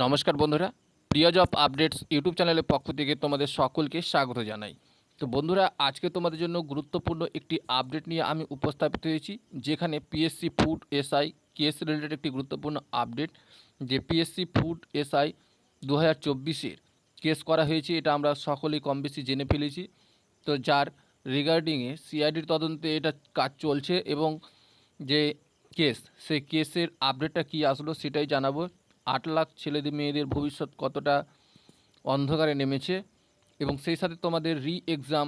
নমস্কার বন্ধুরা। প্রিয় জব আপডেটস ইউটিউব চ্যানেলের পক্ষ থেকে তোমাদের সকলকে স্বাগত জানাই। তো বন্ধুরা, আজকে তোমাদের জন্য গুরুত্বপূর্ণ একটি আপডেট নিয়ে আমি উপস্থাপিত হয়েছি, যেখানে PSC food SI case related একটি গুরুত্বপূর্ণ আপডেট যে পিএসসি ফুড এসআই দু হাজার চব্বিশের কেস করা হয়েছে, এটা আমরা সকলেই কম বেশি জেনে ফেলেছি। তো যার রিগার্ডিংয়ে সিআইডির তদন্তে এটা কাজ চলছে এবং যে কেস সেই কেসের আপডেটটা কী আসলো সেটাই জানাব। আট লাখ ছেলেদের মেয়েদের ভবিষ্যৎ কতটা অন্ধকারে নেমেছে এবং সেই সাথে তোমাদের রি এক্সাম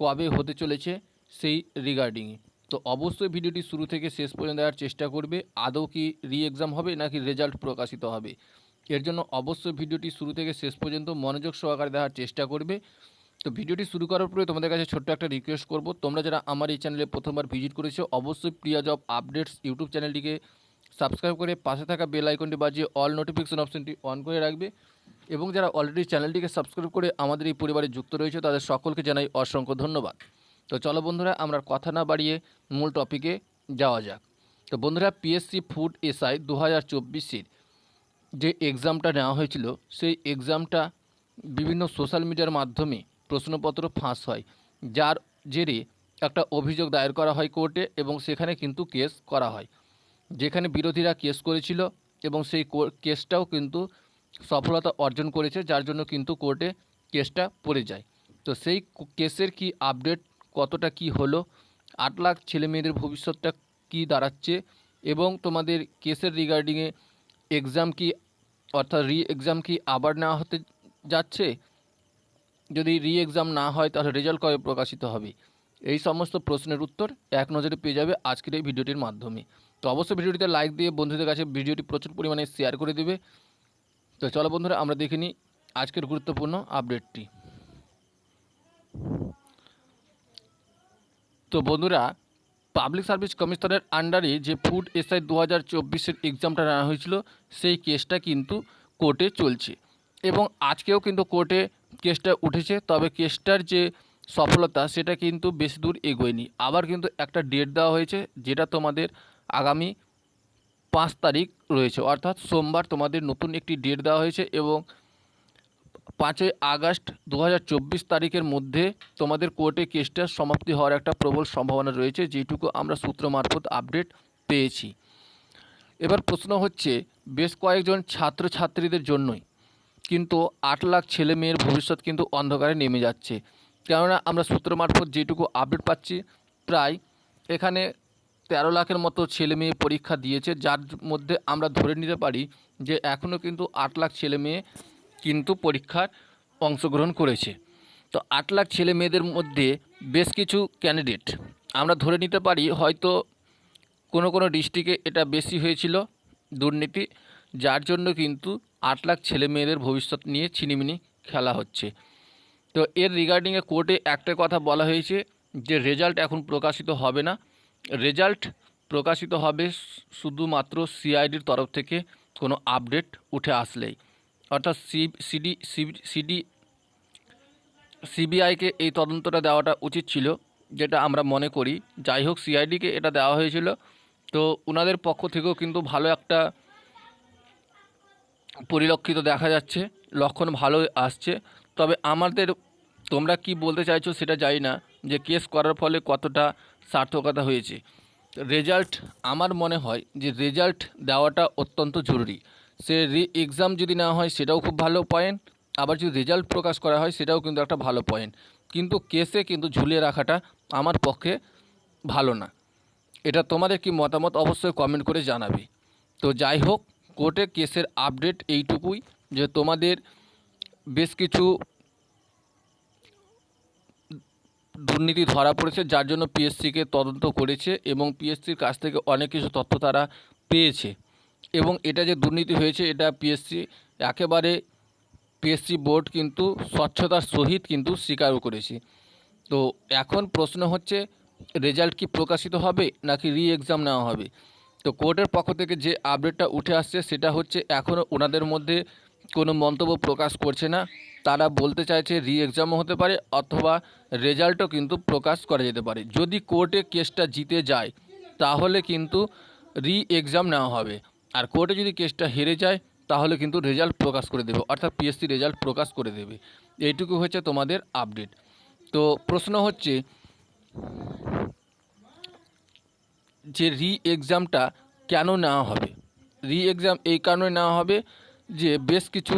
কবে হতে চলেছে সেই রিগার্ডিংয়ে তো অবশ্যই ভিডিওটি শুরু থেকে শেষ পর্যন্ত দেওয়ার চেষ্টা করবে। আদৌ কি রি এক্সাম হবে নাকি রেজাল্ট প্রকাশিত হবে? এর জন্য অবশ্যই ভিডিওটি শুরু থেকে শেষ পর্যন্ত মনোযোগ সহকারে দেওয়ার চেষ্টা করবে। তো ভিডিওটি শুরু করার পরে তোমাদের কাছে ছোট্ট একটা রিকোয়েস্ট করব। তোমরা যারা আমার এই চ্যানেলে প্রথমবার ভিজিট করেছ, অবশ্যই প্রিয়া জব আপডেটস ইউটিউব চ্যানেলটিকে সাবস্ক্রাইব করে পাশে থাকা বেল আইকনটি বাজিয়ে অল নোটিফিকেশন অপশনটি অন করে রাখবে। এবং যারা অলরেডি চ্যানেলটিকে সাবস্ক্রাইব করে আমাদের এই পরিবারে যুক্ত রয়েছে, তাদের সকলকে জানাই অসংখ্য ধন্যবাদ। তো চলো বন্ধুরা, আমরা কথা না বাড়িয়ে মূল টপিকে যাওয়া যাক। তো বন্ধুরা পিএসসি ফুড এসআই দু হাজার চব্বিশের যে এক্সামটা নেওয়া হয়েছিল, সেই এক্সামটা বিভিন্ন সোশ্যাল মিডিয়ার মাধ্যমে প্রশ্নপত্র ফাঁস হয়। যার জেরে একটা অভিযোগ দায়ের করা হয় কোর্টে এবং সেখানে কিন্তু কেস করা হয়। যেখানে বিরোধীরা কেস করেছিল এবং সেই কেসটাও কিন্তু সফলতা অর্জন করেছে, যার জন্য কিন্তু কোর্টে কেসটা পড়ে যায়। তো সেই কেসের কি আপডেট, কতটা কি হলো? আট লাখ ছেলে মেয়েদের ভবিষ্যৎটা কি দাঁড়াচ্ছে? এবং তোমাদের কেসের রিগার্ডিংয়ে এক্সাম কি, অর্থাৎ রি এক্সাম কি আবার নেওয়া হতে যাচ্ছে? যদি রি এক্সাম না হয়, তাহলে রেজাল্ট কবে প্রকাশিত হবে? এই সমস্ত প্রশ্নের উত্তর এক নজরে পেয়ে যাবে আজকের এই ভিডিওটির মাধ্যমে। তো অবশ্যই ভিডিওটিতে লাইক দিয়ে বন্ধুদের কাছে ভিডিওটি প্রচুর পরিমাণে শেয়ার করে দেবে। তো চলো বন্ধুরা, আমরা দেখে নিই আজকের গুরুত্বপূর্ণ আপডেটটি তো বন্ধুরা পাবলিক সার্ভিস কমিশনের আন্ডারে যে ফুড এসআই দু হাজার চব্বিশের এক্সামটা নেওয়া হয়েছিল, সেই কেসটা কিন্তু কোর্টে চলছে। এবং আজকেও কিন্তু কোর্টে কেসটা উঠেছে, তবে কেসটার যে সফলতা, সেটা কিন্তু বেশি দূর এগোয়নি। আবার কিন্তু একটা ডেট দেওয়া হয়েছে, যেটা তোমাদের আগামী পাঁচ তারিখ রয়েছে। অর্থাৎ সোমবার তোমাদের নতুন একটি ডেট দেওয়া হয়েছে এবং পাঁচই আগস্ট দু হাজার চব্বিশ তারিখের মধ্যে তোমাদের কোর্টে কেসটার সমাপ্তি হওয়ার একটা প্রবল সম্ভাবনা রয়েছে, যেটুকু আমরা সূত্র মারফত আপডেট পেয়েছি। এবার প্রশ্ন হচ্ছে, বেশ কয়েকজন ছাত্রছাত্রীদের জন্যই কিন্তু আট লাখ ছেলে মেয়ের ভবিষ্যৎ কিন্তু অন্ধকারে নেমে যাচ্ছে। কেননা আমরা সূত্র মারফত যেটুকু আপডেট পাচ্ছি, প্রায় এখানে তেরো লাখের মতো ছেলে মেয়ে পরীক্ষা দিয়েছে, যার মধ্যে আমরা ধরে নিতে পারি যে এখনও কিন্তু আট লাখ ছেলে মেয়ে কিন্তু পরীক্ষার অংশগ্রহণ করেছে। তো আট লাখ ছেলে মেয়েদের মধ্যে বেশ কিছু ক্যান্ডিডেট আমরা ধরে নিতে পারি হয়তো কোনো কোনো ডিস্ট্রিক্টে এটা বেশি হয়েছিল দুর্নীতি, যার জন্য কিন্তু আট লাখ ছেলে মেয়েদের ভবিষ্যৎ নিয়ে ছিনিমিনি খেলা হচ্ছে। তো এর রিগার্ডিংয়ে কোর্টে একটা কথা বলা হয়েছে যে রেজাল্ট এখন প্রকাশিত হবে না। রেজাল্ট প্রকাশিত হবে শুধুমাত্র সিআইডির তরফ থেকে কোনো আপডেট উঠে আসলেই। অর্থাৎ সি, সিডি সিডি, সিবিআইকে এই তদন্তটা দেওয়াটা উচিত ছিল, যেটা আমরা মনে করি। যাই হোক, সিআইডিকে এটা দেওয়া হয়েছিল। তো ওনাদের পক্ষ থেকেও কিন্তু ভালো একটা পরিলক্ষিত দেখা যাচ্ছে, লক্ষণ ভালো আসছে। তবে আমাদের তোমরা কি বলতে চাইছো সেটা জানি না, যে কেস করার ফলে কতটা সার্থকতা হয়েছে। রেজাল্ট আমার মনে হয় যে রেজাল্ট দেওয়াটা অত্যন্ত জরুরি। সে রি এক্সাম যদি নেওয়া হয় সেটাও খুব ভালো পয়েন্ট, আবার যদি রেজাল্ট প্রকাশ করা হয় সেটাও কিন্তু একটা ভালো পয়েন্ট। কিন্তু কেসে কিন্তু ঝুলিয়ে রাখাটা আমার পক্ষে ভালো না। এটা তোমাদের কি মতামত অবশ্যই কমেন্ট করে জানাবে। তো যাই হোক, কোর্টে কেসের আপডেট এইটুকুই যে তোমাদের বেশ কিছু দুর্নীতি ধরা পড়েছে, যার জন্য পিএসসিকে তদন্ত করেছে এবং পিএসসির কাছ থেকে অনেক কিছু তথ্য তারা পেয়েছে। এবং এটা যে দুর্নীতি হয়েছে, এটা পিএসসি একেবারে পিএসসি বোর্ড কিন্তু স্বচ্ছতার সহিত কিন্তু স্বীকারও করেছে। তো এখন প্রশ্ন হচ্ছে, রেজাল্ট কি প্রকাশিত হবে নাকি রি এক্সাম নেওয়া হবে? তো কোর্টের পক্ষ থেকে যে আপডেটটা উঠে আসছে, সেটা হচ্ছে এখনও ওনাদের মধ্যে কোনো মন্তব্য প্রকাশ করছে না। তারা বলতে চাইছে রি এক্সামও হতে পারে অথবা রেজাল্টও কিন্তু প্রকাশ করা যেতে পারে। যদি কোর্টে কেসটা জিতে যায়, তাহলে কিন্তু রি এক্সাম নেওয়া হবে। আর কোর্টে যদি কেসটা হেরে যায়, তাহলে কিন্তু রেজাল্ট প্রকাশ করে দেবে, অর্থাৎ পিএসসি রেজাল্ট প্রকাশ করে দেবে। এইটুকু হচ্ছে তোমাদের আপডেট তো প্রশ্ন হচ্ছে যে রি এক্সামটা কেন নেওয়া হবে? রি এক্সাম এই কারণে নেওয়া হবে যে বেশ কিছু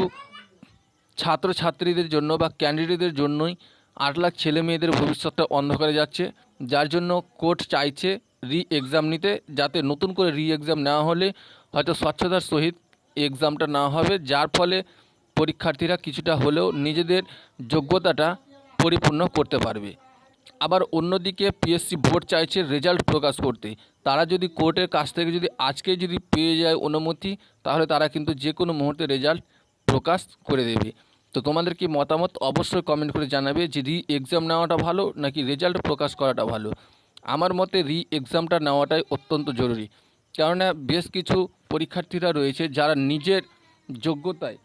ছাত্রছাত্রীদের জন্য বা ক্যান্ডিডেটদের জন্যই আট লাখ ছেলে মেয়েদের ভবিষ্যৎটা অন্ধকারে যাচ্ছে, যার জন্য কোর্ট চাইছে রি এক্সাম নিতে, যাতে নতুন করে রি এক্সাম নেওয়া হলে হয়তো স্বচ্ছতার সহিত এক্সামটা না হবে, যার ফলে পরীক্ষার্থীরা কিছুটা হলেও নিজেদের যোগ্যতাটা পরিপূর্ণ করতে পারবে। আবার অন্যদিকে পিএসসি বোর্ড চাইছে রেজাল্ট প্রকাশ করতে। তারা যদি কোর্টের কাছ থেকে যদি আজকে যদি পেয়ে যায় অনুমতি, তাহলে তারা কিন্তু যে কোনো মুহূর্তে রেজাল্ট প্রকাশ করে দেবে। তো তোমাদের কি মতামত অবশ্যই কমেন্ট করে জানাবে যে রি এক্সাম নেওয়াটা ভালো নাকি রেজাল্ট প্রকাশ করাটা ভালো? আমার মতে রি এক্সামটা নেওয়াটাই অত্যন্ত জরুরি। কেননা বেশ কিছু পরীক্ষার্থীরা রয়েছে যারা নিজের যোগ্যতায়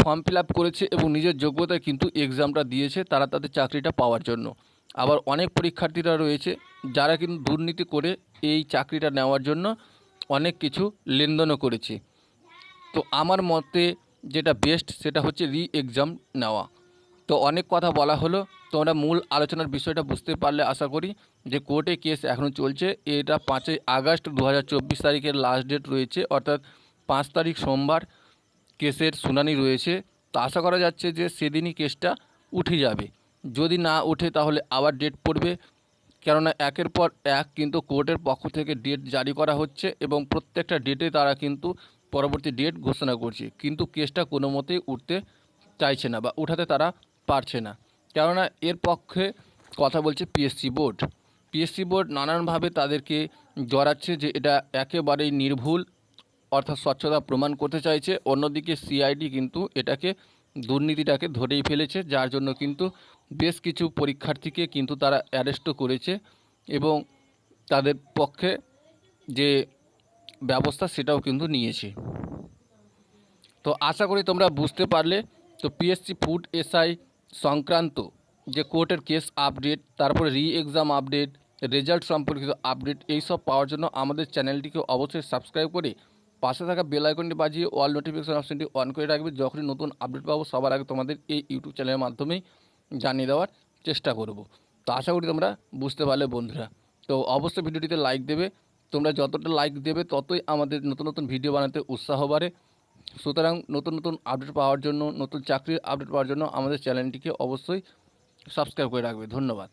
ফর্ম ফিল আপ করেছে এবং নিজের যোগ্যতায় কিন্তু এক্সামটা দিয়েছে, তারা তাদের চাকরিটা পাওয়ার জন্য। আবার অনেক পরীক্ষার্থীরা রয়েছে যারা কিন্তু দুর্নীতি করে এই চাকরিটা নেওয়ার জন্য অনেক কিছু লেনদেনও করেছে। তো আমার মতে যেটা বেস্ট সেটা হচ্ছে রি এক্সাম নেওয়া। তো অনেক কথা বলা হলো, তোমরা মূল আলোচনার বিষয়টা বুঝতে পারলে আশা করি যে কোর্টে কেস এখনও চলছে। এটা পাঁচই আগস্ট দু হাজার চব্বিশ তারিখের লাস্ট ডেট রয়েছে, অর্থাৎ পাঁচ তারিখ সোমবার কেসের শুনানি রয়েছে। তো আশা করা যাচ্ছে যে সেদিনই কেসটা উঠে যাবে। যদি না ওঠে তাহলে আবার ডেট পড়বে। কেননা একের পর এক কিন্তু কোর্টের পক্ষ থেকে ডেট জারি করা হচ্ছে এবং প্রত্যেকটা ডেটে তারা কিন্তু পরবর্তী ডেট ঘোষণা করছে। কিন্তু কেসটা কোনো মতেই উঠতে চাইছে না বা উঠাতে তারা পারছে না। কেননা এর পক্ষে কথা বলছে পিএসসি বোর্ড পিএসসি বোর্ড নানানভাবে তাদেরকে জড়াচ্ছে যে এটা একেবারেই নির্ভুল অর্থাৎ স্বচ্ছতা প্রমাণ করতে চাইছে। অন্যদিকে সিআইডি কিন্তু এটাকে দুর্নীতিটাকে ধরেই ফেলেছে, যার জন্য কিন্তু বেশ কিছু পরীক্ষার্থীকে কিন্তু তারা অ্যারেস্টও করেছে এবং তাদের পক্ষে যে ব্যবস্থা সেটাও কিন্তু নিয়েছে। তো আশা করি তোমরা বুঝতে পারলে, তো পিএসসি ফুড এসআই সংক্রান্ত যে কোর্টের কেস আপডেট তারপরে রি এক্সাম আপডেট রেজাল্ট সম্পর্কিত আপডেট এইসব পাওয়ার জন্য আমাদের চ্যানেলটিকে অবশ্যই সাবস্ক্রাইব করে পাশে থাকা বেল আইকনটি বাজিয়ে অল নোটিফিকেশন অপশনটি অন করে রাখবে। যখনই নতুন আপডেট পাবো, সবার আগে তোমাদের এই ইউটিউব চ্যানেলের মাধ্যমেই জানিয়ে দেওয়ার চেষ্টা করব। তো আশা করি তোমরা বুঝতে পারলে বন্ধুরা। তো অবশ্যই ভিডিওটিতে লাইক দেবে তোমরা যতটা লাইক দেবে, ততই আমাদের নতুন নতুন ভিডিও বানাতে উৎসাহ বাড়ে। সুতরাং নতুন নতুন আপডেট পাওয়ার জন্য, নতুন চাকরির আপডেট পাওয়ার জন্য আমাদের চ্যানেলটিকে অবশ্যই সাবস্ক্রাইব করে রাখবে। ধন্যবাদ।